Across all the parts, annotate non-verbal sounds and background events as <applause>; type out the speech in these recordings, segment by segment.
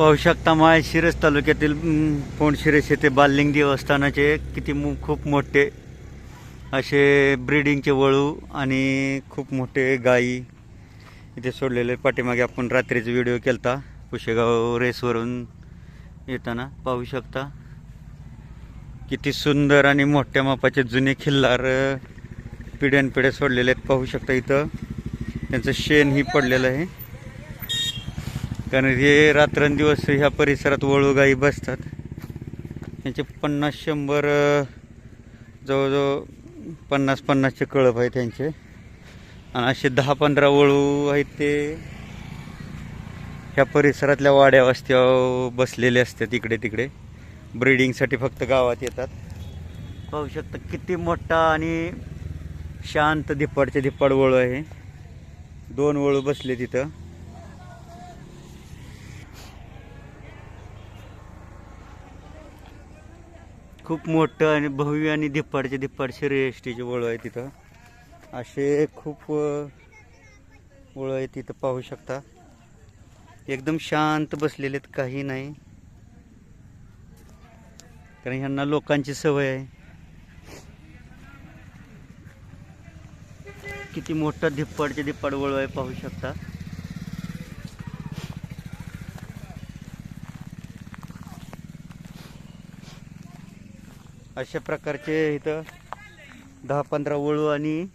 पाहू शकता माळशिरस तालुक्यातील पोंडशिरस येथे बालिंग देवस्थानाचे किती खूप मोठे असे ब्रिडिंगचे वळू आणि खूप मोठे गायी इथे सोडलेले पाठीमागे आपण रात्रीचा व्हिडिओ केलता पुशेगाव रेसवरून येताना. पाहू शकता. किती सुंदर आणि मोठ्या मापाचे जुने खिल्लार पिढ्यानपिढ्या सोडलेले आहेत. पाहू शकता इथं. त्यांचं शेणही पडलेलं आहे. कारण हे रात्रंदिवस ह्या परिसरात वळू गाई बसतात. त्यांचे पन्नास शंभर जवळजवळ पन्नास पन्नासचे कळप आहे त्यांचे. आणि असे दहा पंधरा वळू आहेत ते ह्या परिसरातल्या वाड्या वस्त्या बसलेले असतात इकडे तिकडे. ब्रीडिंगसाठी फक्त गावात येतात. पाहू शकता किती मोठा आणि शांत धिप्पाडचे धिप्पाड वळू आहे. दोन वळू बसले तिथं. खूप मोठं आणि भव्य आणि धिप्पाडचे धिप्पाड रेष्टीचे वळू आहे तिथं. असे खूप वळू आहे तिथं पाहू शकता. एकदम शांत बसलेले आहेत काही नाही. कारण ह्यांना लोकांची सवय आहे. किती मोठा धिप्पाडचे धिप्पाड वळू आहे पाहू शकता. अशा प्रकारचे इथं दहा पंधरा वळू आणि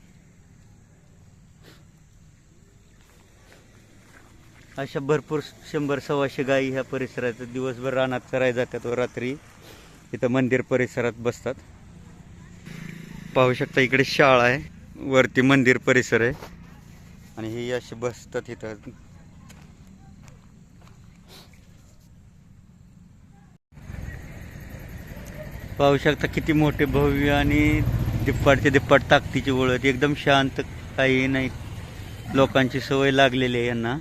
अशा भरपूर शंभर सव्वाशे गायी ह्या परिसरात दिवसभर रानात चराय जातात व रात्री इथं मंदिर परिसरात बसतात. पाहू शकता इकडे शाळा आहे वरती मंदिर परिसर आहे. आणि हे असे बसतात इथं. पाहू शकता किती मोठे भव्य आणि दिप्पाडचे दिप्पाड ताकदीची ओळख. एकदम शांत काही नाही. लोकांची सवय लागलेली आहे यांना.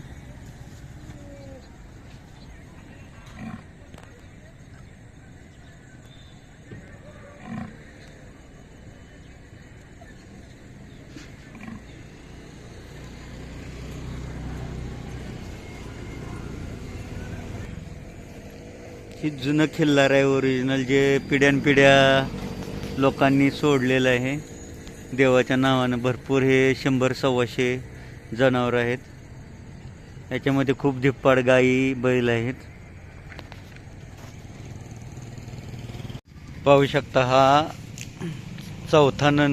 ही जुनं खिल्लार आहे ओरिजिनल जे पिढ्यानपिढ्या लोकांनी सोडलेलं आहे. देवाच्या नावानं भरपूर हे शंभर सव्वाशे जनावर आहेत. याच्यामध्ये खूप धिप्पाड गायी बैल आहेत. पाहू शकता हा चौथा नन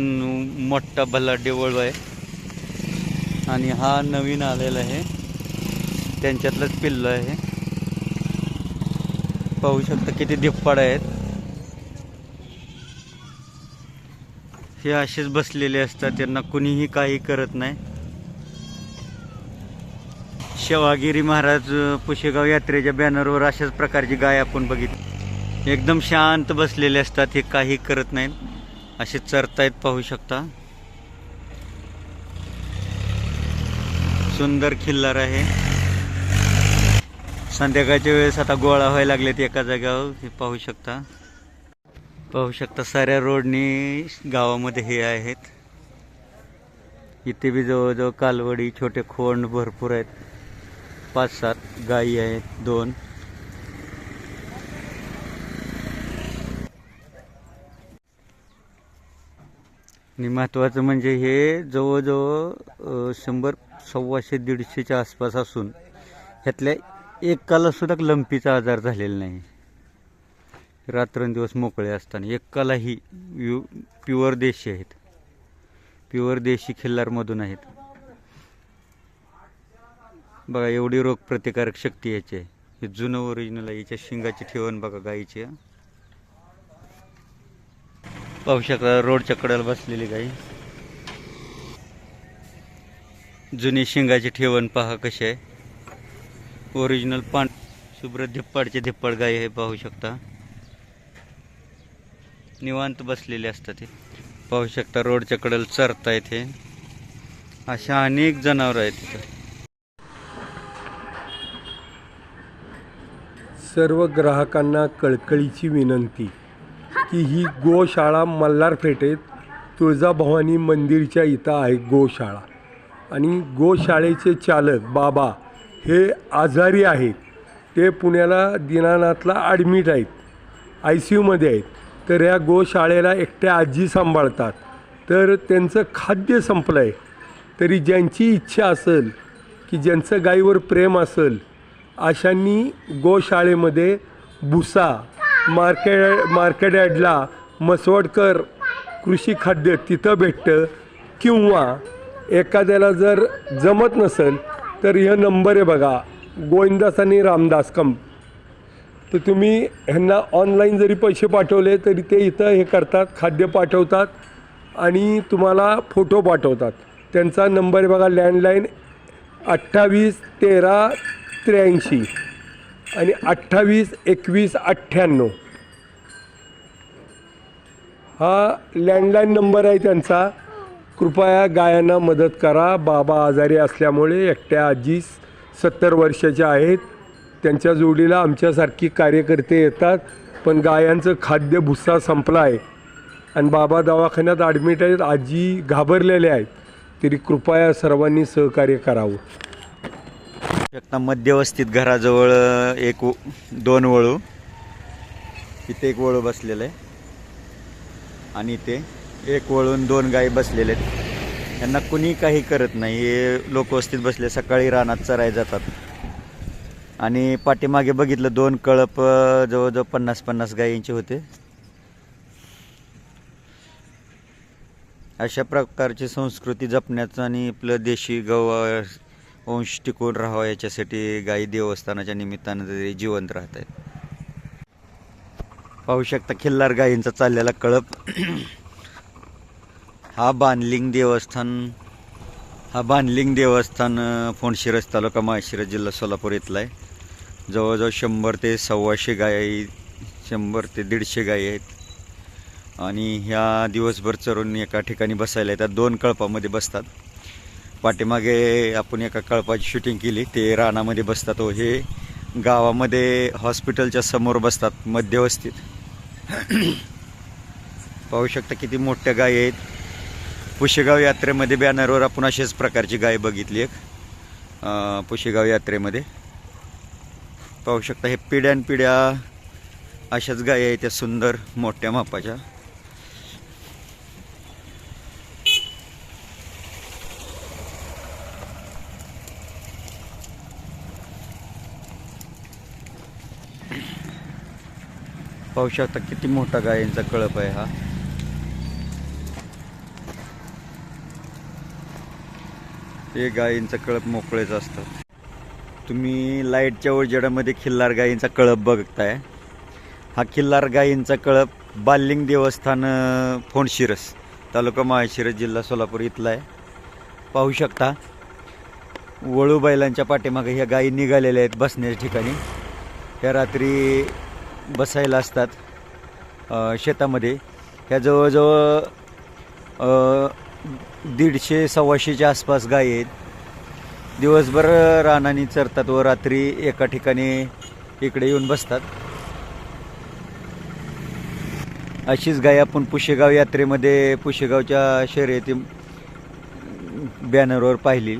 मोठा भला डेवळ आहे. आणि हा नवीन आलेला आहे. त्यांच्यातलंच पिल्लं आहे. पाहू शकता किती धिप्पाड आहेत. हे असेच बसलेले असतात त्यांना कुणीही काही करत नाही. शेवागिरी महाराज पुशेगाव यात्रेच्या बॅनरवर अशाच प्रकारची गाय आपण बघितली. एकदम शांत बसलेले असतात हे काही करत नाहीत. असे चरतायत पाहू शकता. सुंदर खिल्लार आहे. संध्याकाळच्या वेळेस आता गोळा व्हायला लागलेत एका जाग्यावर हे पाहू शकता. पाहू शकता साऱ्या रोडनी गावामध्ये हे आहेत. इथे बी जवळजवळ कालवडी छोटे खोंड भरपूर आहेत. पाच सात गायी आहेत दोन. आणि महत्त्वाचं म्हणजे हे जवळजवळ शंभर सव्वाशे दीडशेच्या आसपास असून ह्यातल्या एकाला सुद्धा लंपीचा आजार झालेला नाही. रात्रंदिवस मोकळे असताना एकालाही यु प्युअर देशी आहेत. प्युअर देशी खिल्लारमधून आहेत. बघा एवढी रोगप्रतिकारक शक्ती याची आहे. हे जुनं ओरिजिनल आहे. याच्या शिंगाची ठेवण बघा गाईची पाहू शकता रोडच्या कडेला बसलेली गाई. जुनी शिंगाची ठेवण पहा कशी आहे. ओरिजिनल पान शुभ्र धिप्पाडचे धिप्पाड गाय हे पाहू शकता. निवांत बसलेले असतात ते पाहू शकता रोडच्या कडेला चरता येते अशा अनेक जनावर आहेत तिथं सर्व ग्राहकांना कळकळीची विनंती की ही गोशाळा मल्हारपेठेत तुळजाभवानी मंदिरच्या इथं आहे गोशाळा. आणि गोशाळेचे चालक बाबा हे आजारी आहेत. ते पुण्याला दिनानाथला ॲडमिट आहेत. आय सी यूमध्ये आहेत. तर ह्या गोशाळेला एकट्या आजी सांभाळतात. तर त्यांचं खाद्य संपलं आहे तरी ज्यांची इच्छा असेल की ज्यांचं गाईवर प्रेम असेल अशांनी गोशाळेमध्ये भुसा मार्केट मार्केट यार्डला मसवडकर कृषी खाद्य तिथं भेटतं. किंवा एखाद्याला जर जमत नसेल तर हे नंबर आहे बघा. गोविंदास आणि रामदास कंप तर तुम्ही ह्यांना ऑनलाईन जरी पैसे पाठवले तरी ते इथं हे करतात खाद्य पाठवतात आणि तुम्हाला फोटो पाठवतात. त्यांचा नंबर आहे बघा लँडलाईन अठ्ठावीस तेरा त्र्याऐंशी आणि अठ्ठावीस एकवीस अठ्ठ्याण्णव. हा लँडलाईन नंबर आहे त्यांचा. कृपया गायांना मदत करा. बाबा आजारी असल्यामुळे एकट्या आजी सत्तर वर्षाच्या आहेत. त्यांच्या जोडीला आमच्यासारखी कार्यकर्ते येतात पण गायांचं खाद्य भुस्सा संपला आहे आणि बाबा दवाखान्यात ॲडमिट आहेत आजी घाबरलेल्या आहेत. तरी कृपया सर्वांनी सहकार्य करावं. शकता मध्यवस्थित घराजवळ एक व- दोन वळू. इथे एक वळू बसलेलं आहे. आणि इथे एक वळून दोन गायी बसलेले आहेत. यांना कुणी काही करत नाही. हे लोकवस्तीत बसले सकाळी रानात चराय जातात. आणि पाठीमागे बघितलं दोन कळप जवळजवळ पन्नास पन्नास गायींचे होते. अशा प्रकारची संस्कृती जपण्याचं आणि आपलं देशी गव वंश टिकून राहावं याच्यासाठी गाई देवस्थानाच्या निमित्तानं तरी जिवंत राहत आहेत पाहू शकता खिल्लार गायींचा चाललेला कळप. हा बांधलिंग देवस्थान हा बांधलिंग देवस्थान अं, फोंडशिरस तालुका माळशिरस जिल्हा सोलापूर इथला आहे जवळजवळ शंभर ते सव्वाशे गायी शंभर ते दीडशे गायी आहेत. आणि ह्या दिवसभर चरून एका ठिकाणी बसायला येतात दोन कळपामध्ये बसतात. पाठीमागे आपण एका कळपाची शूटिंग केली ते रानामध्ये बसतात व हे गावामध्ये हॉस्पिटलच्या समोर बसतात मध्यवस्थित. <clears throat> पाहू शकता किती मोठ्या गायी आहेत. पुशेगाव यात्रेमध्ये बॅनरवर आपण अशाच प्रकारची गाय बघितली एक. पुशेगाव यात्रेमध्ये. पाहू शकता हे पिढ्यान पिढ्या अशाच गायी आहेत त्या सुंदर मोठ्या मापाच्या. पाहू शकता किती मोठा गायींचा कळप आहे हा. हे गायींचा कळप मोकळेच असतात. तुम्ही लाईटच्या उजेडामध्ये खिल्लार गायींचा कळप बघताय. हा खिल्लार गायींचा कळप बालिंग देवस्थान फोंडशिरस तालुका माळशिरस जिल्हा सोलापूर इथला आहे पाहू शकता वळू बैलांच्या पाठीमागे ह्या गायी निघालेल्या आहेत बसण्याच्या ठिकाणी. ह्या रात्री बसायला असतात शेतामध्ये. ह्या जवळजवळ दीडशे सव्वाशेच्या आसपास गाय आहेत. दिवसभर रानानी चरतात व रात्री एका ठिकाणी इकडे येऊन बसतात. अशीच गाय आपण पुशेगाव यात्रेमध्ये पुशेगावच्या शर्यती बॅनरवर पाहिली.